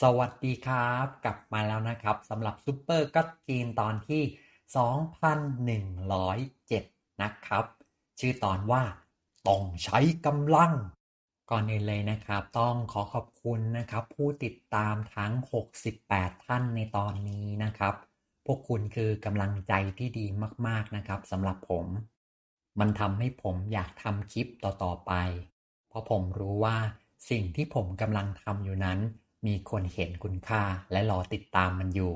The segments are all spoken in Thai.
สวัสดีครับกลับมาแล้วนะครับสำหรับซูเปอร์ก็จีนตอนที่ 2,107 นะครับ ชื่อตอนว่าต้องใช้กำลัง ก่อนอื่นเลยนะครับ ต้องขอขอบคุณนะครับ ผู้ติดตามทั้ง 68 ท่านในตอนนี้นะครับ พวกคุณคือกำลังใจที่ดีมากๆนะครับสำหรับผม มันทำให้ผมอยากทำคลิปต่อๆไป เพราะผมรู้ว่าสิ่งที่ผมกำลังทำอยู่นั้น มีคนเห็นคุณค่าและรอติดตามมันอยู่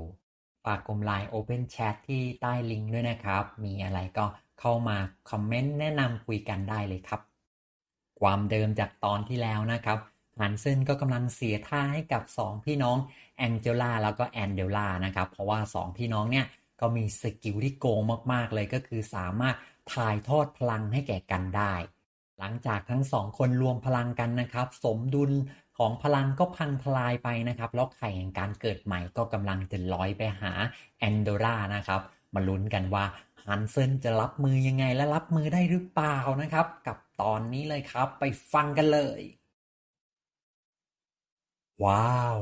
ฝากกลุ่มไลน์ Open Chat ที่ใต้ลิงก์ด้วยนะครับ มีอะไรก็เข้ามาคอมเมนต์แนะนำคุยกันได้เลยครับ ความเดิมจากตอนที่แล้วนะครับฮันเซนก็กำลังเสียท่าให้กับ 2 พี่น้องแองเจล่าแล้วก็แอนเดลล่านะครับ เพราะว่า 2 พี่น้องเนี่ยก็มีสกิลที่โกงมากๆเลยก็คือสามารถถ่ายทอดพลังให้แก่กันได้ หลังจากทั้งสองคนรวมพลังกันนะครับ สมดุล ของพลังก็พังทลายไปนะครับ แล้วไข่แห่งการเกิดใหม่ก็กำลังจะลอยไปหาแอนโดรานะครับ มาลุ้นกันว่าฮันเซนจะรับมือยังไงและรับมือได้หรือเปล่านะครับ กับตอนนี้เลยครับ ไปฟังกันเลย ว้าว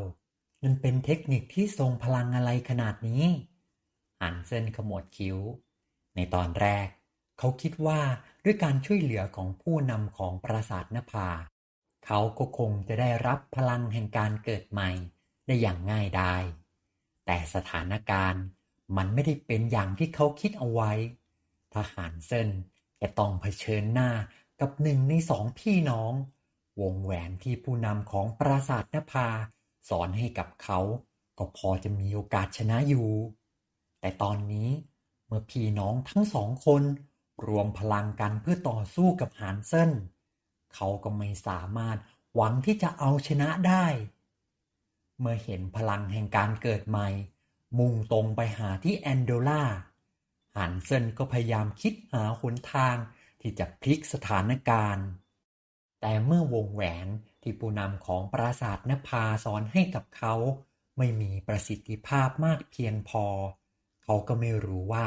มันเป็นเทคนิคที่ทรงพลังอะไรขนาดนี้ฮันเซนขมวดคิ้ว ในตอนแรก เขาคิดว่าด้วยการช่วยเหลือของผู้นำของปราสาทนภา เขาก็คงจะได้รับพลังแห่งการเกิดใหม่ได้อย่างง่ายดายแต่สถานการณ์มันไม่ได้เป็นอย่างที่เขาคิดเอาไว้ ทหารเซนจะต้องเผชิญหน้ากับหนึ่งในสองพี่น้อง วงแหวนที่ผู้นำของปราสาทนภา สอนให้กับเขา ก็พอจะมีโอกาสชนะอยู่ แต่ตอนนี้เมื่อพี่น้องทั้งสองคน รวมพลังกันเพื่อต่อสู้กับหานเซน เขาก็ไม่สามารถหวังที่จะเอาชนะได้ เมื่อเห็นพลังแห่งการเกิดใหม่ มุ่งตรงไปหาที่แอนโดล่าหันเซนก็พยายามคิดหาหนทางที่จะพลิกสถานการณ์ แต่เมื่อวงแหวนที่ผู้นำของปราสาทนภาสอนให้กับเขา ไม่มีประสิทธิภาพมากเพียงพอ เขาก็ไม่รู้ว่า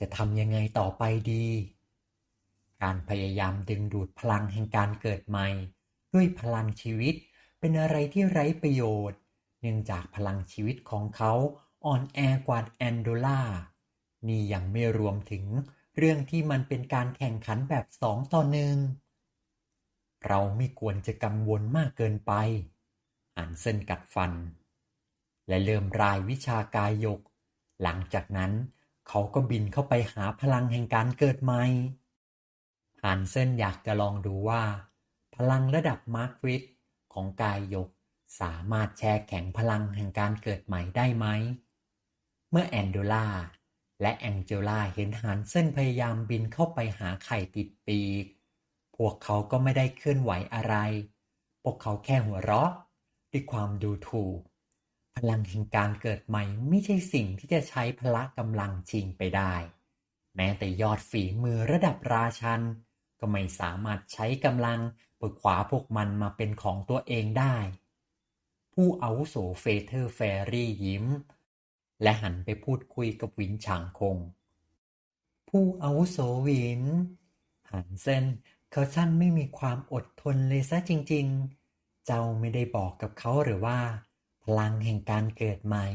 จะทำยังไงต่อไปดี การพยายามดึงดูดพลังแห่งการเกิดใหม่ ด้วยพลังชีวิตเป็นอะไรที่ไร้ประโยชน์ เนื่องจากพลังชีวิตของเขาอ่อนแอกว่าแอนโดล่า นี่ยังไม่รวมถึงเรื่องที่มันเป็นการแข่งขันแบบสองต่อหนึ่งเราไม่ควรจะกังวลมากเกินไปอ่านเส้นกัดฟัน และเริ่มรายวิชากายยก หลังจากนั้นเขาก็บินเข้าไปหาพลังแห่งการเกิดใหม่ ฮันเซนอยากจะลองดูว่า พลังระดับมาร์กริดของกายยกสามารถแช่แข็งพลังแห่งการเกิดใหม่ได้ไหม เมื่อแอนโดล่าและแองเจล่าเห็นฮันเซนพยายามบินเข้าไปหาไข่ติดปีก พวกเขาก็ไม่ได้เคลื่อนไหวอะไร พวกเขาแค่หัวเราะด้วยความดูถูก พลังแห่งการเกิดใหม่ไม่ใช่สิ่งที่จะใช้พละกำลังชิงไปได้ แม้แต่ยอดฝีมือระดับราชัน ก็ไม่สามารถใช้กำลังปิดขวาพวกมันมาเป็นของตัวเองได้ ผู้อาวุโสเฟเธอร์แฟรี่ยิ้ม และหันไปพูดคุยกับวินฉางคง ผู้อาวุโสวินหันเซนเขาช่างไม่มีความอดทนเลยซะจริง ๆ เจ้าไม่ได้บอกกับเขาหรือว่า พลังแห่งการเกิดใหม่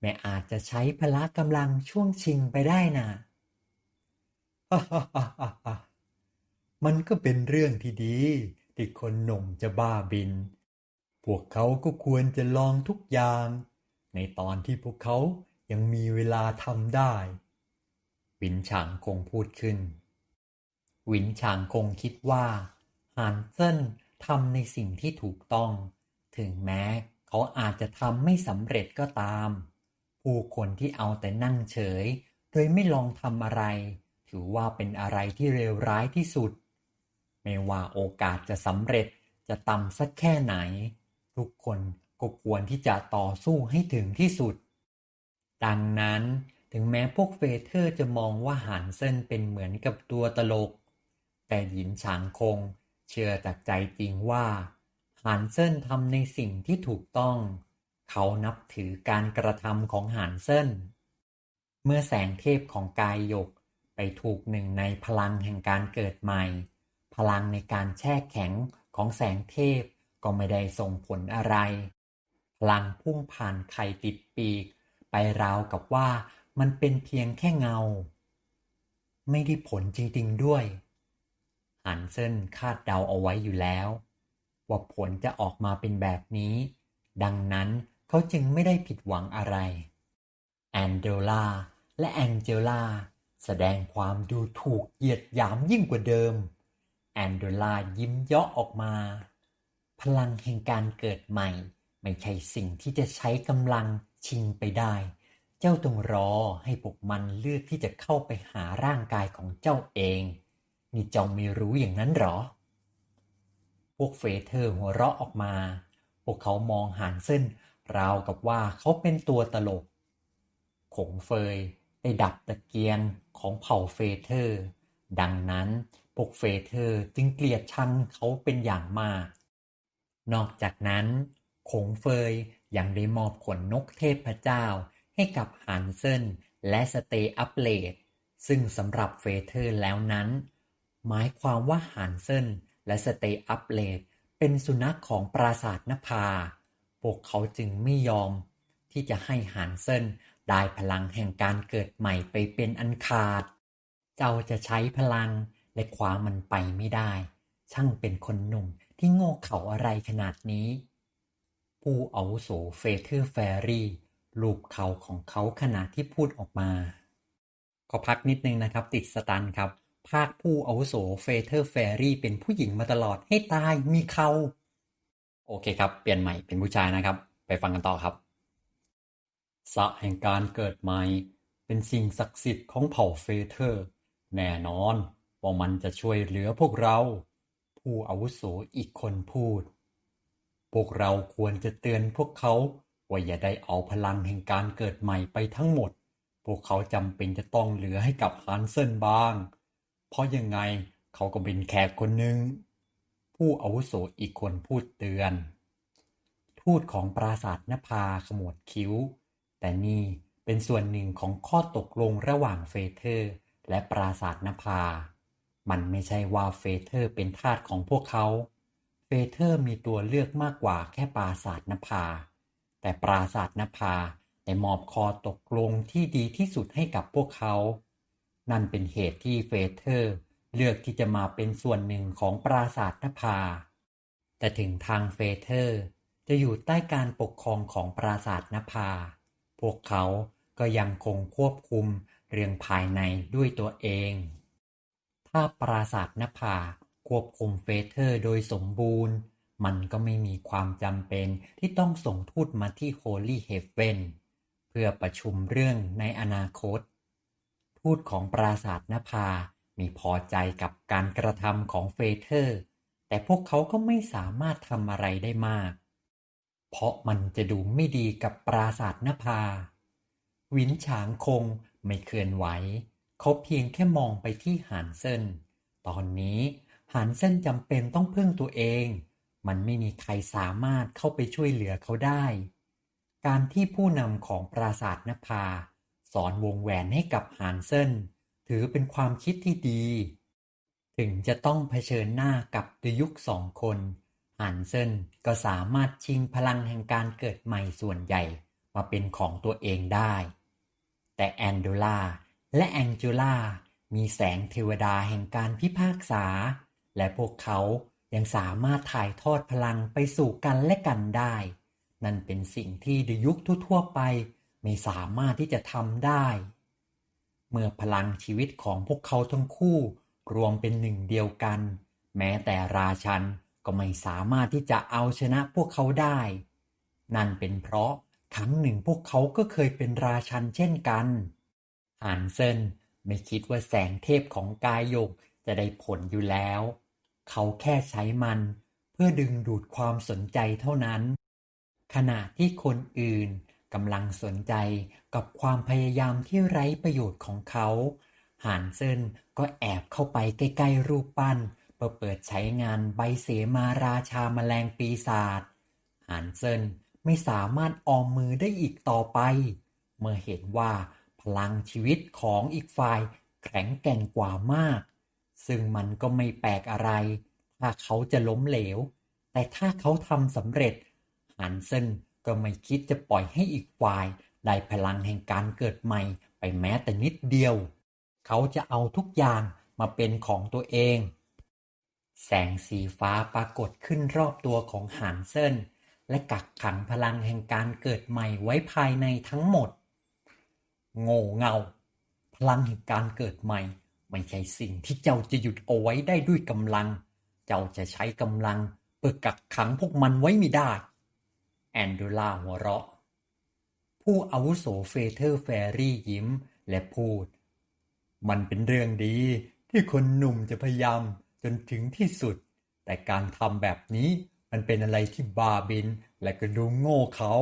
ไม่อาจจะใช้พละกำลังช่วงชิงไปได้นะฮ่ มันก็เป็นเรื่องที่ดี ที่คนหนุ่มจะบ้าบิน พวกเขาก็ควรจะลองทุกอย่าง ในตอนที่พวกเขายังมีเวลาทำได้ วินฉางคงพูดขึ้น วินฉางคงคิดว่าฮานเซินทำในสิ่งที่ถูกต้อง ถึงแม้เขาอาจจะทำไม่สำเร็จก็ตาม ผู้คนที่เอาแต่นั่งเฉย โดยไม่ลองทำอะไร ถือว่าเป็นอะไรที่เลวร้ายที่สุด ไม่ว่าโอกาสจะสำเร็จจะต่ำสักแค่ไหน ทุกคนก็ควรที่จะต่อสู้ให้ถึงที่สุด ดังนั้นถึงแม้พวกเฟเธอร์จะมองว่าหานเซินเป็นเหมือนกับตัวตลก แต่หยินฉางคงเชื่อจากใจจริงว่าหานเซินทำในสิ่งที่ถูกต้อง เขานับถือการกระทำของหานเซินเมื่อแสงเทพของกายหยกไปถูกหนึ่งในพลังแห่งการเกิดใหม่ พลังในการแช่แข็งของแสงเทพก็ไม่ได้ส่งผลอะไร พลังพุ่งผ่านไข่ติดปีก ไปราวกับว่ามันเป็นเพียงแค่เงา ไม่ได้ผลจริงๆด้วยหันเซนคาดเดาเอาไว้อยู่แล้ว ว่าผลจะออกมาเป็นแบบนี้ ดังนั้นเขาจึงไม่ได้ผิดหวังอะไร แอนเดลาและแองเจล่าแสดงความดูถูกเหยียดหยามยิ่งกว่าเดิม แอนเดลายิ้มเยาะออกมา พลังแห่งการเกิดใหม่ ไม่ใช่สิ่งที่จะใช้กำลังชิงไปได้ เจ้าต้องรอให้พวกมันเลือกที่จะเข้าไปหาร่างกายของเจ้าเอง นี่เจ้าไม่รู้อย่างนั้นหรอ พวกเฟเธอร์หัวเราะออกมา พวกเขามองหานเส้น ราวกับว่าเขาเป็นตัวตลก ขงเฟยได้ดับตะเกียงของเผ่าเฟเธอร์ ดังนั้น พวกเฟเธอจึงเกลียดชังเขาเป็นอย่างมาก นอกจากนั้นขงเฟยยังได้มอบขนนกเทพเจ้าให้กับฮันเซนและสเตอัปเลดซึ่งสำหรับเฟเธอร์แล้วนั้น หมายความว่าฮันเซนและสเตอัปเลดเป็นสุนัขของปราสาทนภา พวกเขาจึงไม่ยอม ที่จะให้ฮันเซนได้พลังแห่งการเกิดใหม่ไปเป็นอันขาด เจ้าจะใช้พลัง และคว้ามันไปไม่ได้ ช่างเป็นคนหนุ่มที่โง่เขลาอะไรขนาดนี้ ผู้อาวุโสเฟเธอร์แฟรี่ลูบเขาของเขาขณะที่พูดออกมา ขอพักนิดนึงนะครับ ติดสตันครับ ภาคผู้อาวุโสเฟเธอร์แฟรี่เป็นผู้หญิงมาตลอดให้ตายมีเขาโอเคครับ เปลี่ยนใหม่เป็นผู้ชายนะครับ ไปฟังกันต่อครับสะแห่งการเกิดใหม่ เป็นสิ่งศักดิ์สิทธิ์ของเผ่าเฟเธอร์ แน่นอน ว่ามันจะช่วยเหลือพวกเรา ผู้อาวุโสอีกคนพูด พวกเราควรจะเตือนพวกเขาว่าอย่าได้เอาพลังแห่งการเกิดใหม่ไปทั้งหมด พวกเขาจำเป็นจะต้องเหลือให้กับฮันเซนบ้าง เพราะยังไงเขาก็เป็นแขกคนหนึ่ง ผู้อาวุโสอีกคนพูดเตือน ทูตของปราสาทนภาขมวดคิ้ว แต่นี่เป็นส่วนหนึ่งของข้อตกลงระหว่างเฟเธอร์ และปราสาทนภา มันไม่ใช่ว่าเฟเธอร์เป็นทาสของพวกเขา เฟเธอร์มีตัวเลือกมากกว่าแค่ปราสาทนภา แต่ปราสาทนภาได้มอบคอตกลงที่ดีที่สุดให้กับพวกเขา นั่นเป็นเหตุที่เฟเธอร์เลือกที่จะมาเป็นส่วนหนึ่งของปราสาทนภา แต่ถึงทางเฟเธอร์จะอยู่ใต้การปกครองของปราสาทนภา พวกเขาก็ยังคงควบคุมเรื่องภายในด้วยตัวเอง ถ้าปราสาทนภาควบคุมเฟเธอร์โดยสมบูรณ์ มันก็ไม่มีความจำเป็นที่ต้องส่งทูตมาที่โฮลี่เฮเวนเพื่อประชุมเรื่องในอนาคต ทูตของปราสาทนภามีพอใจกับการกระทำของเฟเธอร์ แต่พวกเขาก็ไม่สามารถทำอะไรได้มาก เพราะมันจะดูไม่ดีกับปราสาทนภา วินฉางคงไม่เคลื่อนไหว เขาเพียงแค่มองไปที่หานเซนตอนนี้หานเซนจำเป็นต้องพึ่งตัวเอง มันไม่มีใครสามารถเข้าไปช่วยเหลือเขาได้ การที่ผู้นำของปราสาทนภา สอนวงแหวนให้กับหานเซนถือเป็นความคิดที่ดี ถึงจะต้องเผชิญหน้ากับดยุคสองคนฮันเซนก็สามารถชิงพลังแห่งการเกิดใหม่ส่วนใหญ่มาเป็นของตัวเองได้ แต่แอนโดลา และแองจูล่ามีแสงเทวดาแห่งการพิพากษา และพวกเขายังสามารถถ่ายทอดพลังไปสู่กันและกันได้ นั่นเป็นสิ่งที่ดยุคทั่วๆไป ไม่สามารถที่จะทำได้ เมื่อพลังชีวิตของพวกเขาทั้งคู่ รวมเป็นหนึ่งเดียวกัน แม้แต่ราชันก็ไม่สามารถที่จะเอาชนะพวกเขาได้ นั่นเป็นเพราะครั้งหนึ่งพวกเขาก็เคยเป็นราชันเช่นกัน ฮันเซนไม่คิดว่าแสงเทพของกายกจะได้ผลอยู่แล้ว เขาแค่ใช้มันเพื่อดึงดูดความสนใจเท่านั้น ขณะที่คนอื่นกำลังสนใจกับความพยายามที่ไร้ประโยชน์ของเขาหานเซินก็แอบเข้าไปใกล้ๆรูปปั้นเพื่อเปิดใช้งานใบเสมาราชาแมลงปีศาจหานเซินไม่สามารถออมมือได้อีกต่อไป เมื่อเห็นว่า พลังชีวิตของอีกฝ่ายแข็งแกร่งกว่ามาก ซึ่งมันก็ไม่แปลกอะไร ถ้าเขาจะล้มเหลว แต่ถ้าเขาทำสำเร็จฮันเซนก็ไม่คิดจะปล่อยให้อีกฝ่ายได้พลังแห่งการเกิดใหม่ไปแม้แต่นิดเดียว เขาจะเอาทุกอย่างมาเป็นของตัวเอง แสงสีฟ้าปรากฏขึ้นรอบตัวของหานเซินและกักขังพลังแห่งการเกิดใหม่ไว้ภายในทั้งหมด โง่เงา พลังแห่งการเกิดใหม่ ไม่ใช่สิ่งที่เจ้าจะหยุดเอาไว้ได้ด้วยกำลัง เจ้าจะใช้กำลังเพื่อกักขังพวกมันไว้ไม่ได้ แอนดูล่าหัวเราะ ผู้อาวุโสเฟเธอร์แฟรี่ยิ้มและพูด มันเป็นเรื่องดีที่คนหนุ่มจะพยายามจนถึงที่สุด แต่การทำแบบนี้มันเป็นอะไรที่บาบินและก็ดูโง่เขา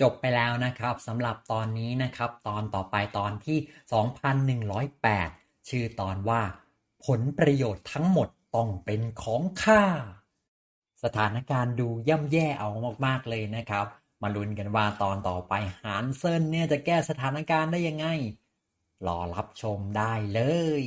จบไปแล้วนะครับสำหรับตอนนี้นะครับ ตอนต่อไปตอนที่ 2108 ชื่อตอนว่า ผลประโยชน์ทั้งหมดต้องเป็นของข้าสถานการณ์ดูย่ำแย่เอามากๆเลยนะครับ มาลุ้นกันว่าตอนต่อไปหานเซินเนี่ยจะแก้สถานการณ์ได้ยังไง รอรับชมได้เลย